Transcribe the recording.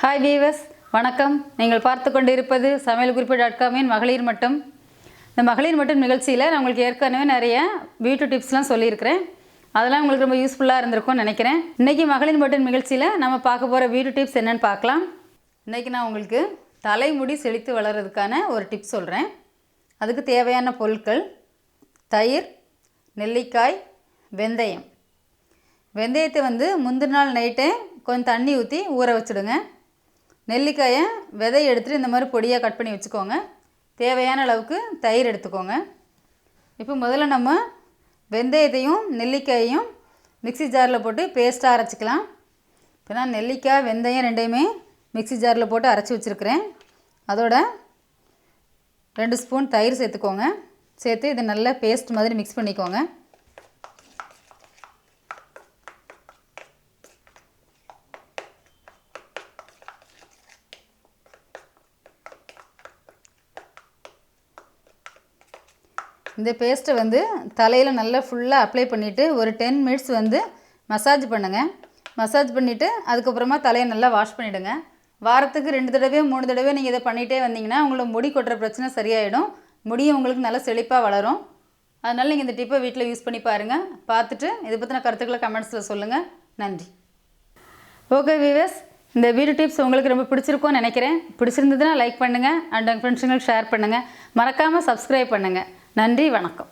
Hi viewers வணக்கம். நீங்கள் பார்த்து கொண்டு இருப்பது சமையல் குறிப்பு டாட் காமின் மகளிர் மட்டும். இந்த மகளிர் மட்டும் நிகழ்ச்சியில் நான் உங்களுக்கு ஏற்கனவே நிறைய பியூட்டி டிப்ஸ்லாம் சொல்லியிருக்கிறேன். அதெல்லாம் உங்களுக்கு ரொம்ப யூஸ்ஃபுல்லாக இருந்திருக்கும்னு நினைக்கிறேன். இன்றைக்கி மகளிர் மட்டும் நிகழ்ச்சியில் நம்ம பார்க்க போகிற பியூட்டி டிப்ஸ் என்னென்னு பார்க்கலாம். இன்றைக்கி நான் உங்களுக்கு தலைமுடி செழித்து வளர்கிறதுக்கான ஒரு டிப்ஸ் சொல்கிறேன் அதுக்கு தேவையான பொருட்கள் தயிர் நெல்லிக்காய் வெந்தயம். வெந்தயத்தை வந்து முந்தின நாள் நைட்டே கொஞ்சம் தண்ணி ஊற்றி ஊற வச்சுடுங்க. நெல்லிக்காயை விதை எடுத்துகிட்டு இந்த மாதிரி பொடியாக கட் பண்ணி வச்சுக்கோங்க. தேவையான அளவுக்கு தயிர் எடுத்துக்கோங்க. இப்போ முதல்ல நம்ம வெந்தயத்தையும் நெல்லிக்காயையும் மிக்ஸி ஜாரில் போட்டு பேஸ்ட்டாக அரைச்சிக்கலாம். இப்போ நான் நெல்லிக்காய் வெந்தயம் ரெண்டையுமே மிக்ஸி ஜாரில் போட்டு அரைச்சி வச்சுருக்கிறேன். அதோட ரெண்டு ஸ்பூன் தயிர் சேர்த்துக்கோங்க. சேர்த்து இதை நல்லா பேஸ்ட் மாதிரி மிக்ஸ் பண்ணிக்கோங்க. இந்த பேஸ்ட்டை வந்து தலையில் நல்லா ஃபுல்லாக அப்ளை பண்ணிவிட்டு ஒரு டென் மினிட்ஸ் வந்து மசாஜ் பண்ணுங்கள் மசாஜ் பண்ணிவிட்டு அதுக்கப்புறமா தலையை நல்லா வாஷ் பண்ணிவிடுங்க வாரத்துக்கு ரெண்டு தடவை மூணு தடவை நீங்கள் இதை பண்ணிகிட்டே வந்தீங்கன்னா உங்களோட முடி கொட்டுற பிரச்சனை சரியாயிடும். முடியும் உங்களுக்கு நல்லா செழிப்பாக வளரும். அதனால் நீங்கள் இந்த டிப்பை வீட்டில் யூஸ் பண்ணி பாருங்கள் பார்த்துட்டு இதை பற்றின கருத்துக்களை கமெண்ட்ஸில் சொல்லுங்கள் நன்றி. ஓகே வீவர்ஸ் இந்த வீடியோ டிப்ஸ் உங்களுக்கு ரொம்ப பிடிச்சிருக்கும்னு நினைக்கிறேன். பிடிச்சிருந்ததுன்னா லைக் பண்ணுங்கள் அண்ட் உங்கள் ஃப்ரெண்ட்ஸுங்களுக்கு ஷேர் பண்ணுங்கள் மறக்காமல் சப்ஸ்கிரைப் பண்ணுங்கள் நன்றி வணக்கம்.